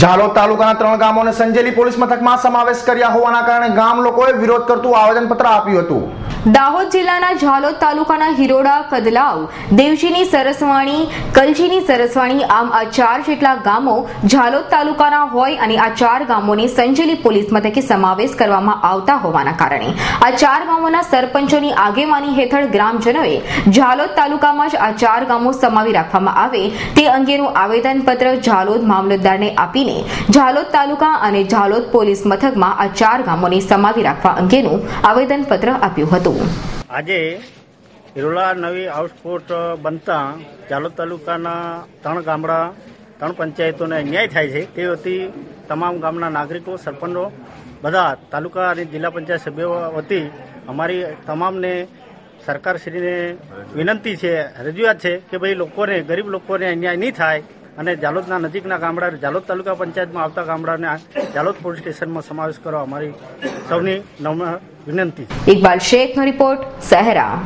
ઝાલોદ તાલુકાના ત્રણ ગામોને સંજેલી પોલીસ મથકમાં સમાવેશ કર્યા હોવાના કારણે ગામ લોકોએ વિરોધ કરતું આવેદનપત્ર આપ્યું હતું. દાહોદ જિલ્લાના ઝાલોદ તાલુકાના હિરોડા, કદલાવ, દેવજીની સરસવાણી, કલજીની સરસવાણી, આમ આ ચાર જેટલા ગામો ઝાલોદ તાલુકાના હોય અને આ ચાર ગામોની સંજેલી પોલીસ મથકે સમાવેશ કરવામાં આવતા હોવાના કારણે આ ચાર ગામોના સરપંચોની આગેવાની હેઠળ ગ્રામજનોએ ઝાલોદ તાલુકામાં જ આ ચાર ગામો સમાવી રાખવામાં આવે તે અંગેનું આવેદનપત્ર ઝાલોદ મામલતદારને આપીને ઝાલોદ તાલુકા અને ઝાલોદ પોલીસ મથકમાં આ ચાર ગામોને સમાવી રાખવા અંગેનું આવેદનપત્ર આપ્યું હતું. આજે હિરોલા નવી આઉટપોર્ટ બનતા જાલોદ તાલુકાના ત્રણ ગામડા, ત્રણ પંચાયતોને અન્યાય થાય છે. તે વતી તમામ ગામના નાગરિકો, સરપંચો, બધા તાલુકા અને જિલ્લા પંચાયત સભ્યો વતી અમારી તમામને સરકારશ્રીને વિનંતી છે, રજૂઆત છે કે ભાઈ લોકોને, ગરીબ લોકોને અન્યાય નહીં થાય અને જાલોદના નજીકના ગામડા, જાલોદ તાલુકા પંચાયતમાં આવતા ગામડાને જાલોદ પોલીસ સ્ટેશનમાં સમાવેશ કરવા અમારી સૌની નમ્ર વિનંતી. ઇકબાલ શેખનો રિપોર્ટ સહેરા.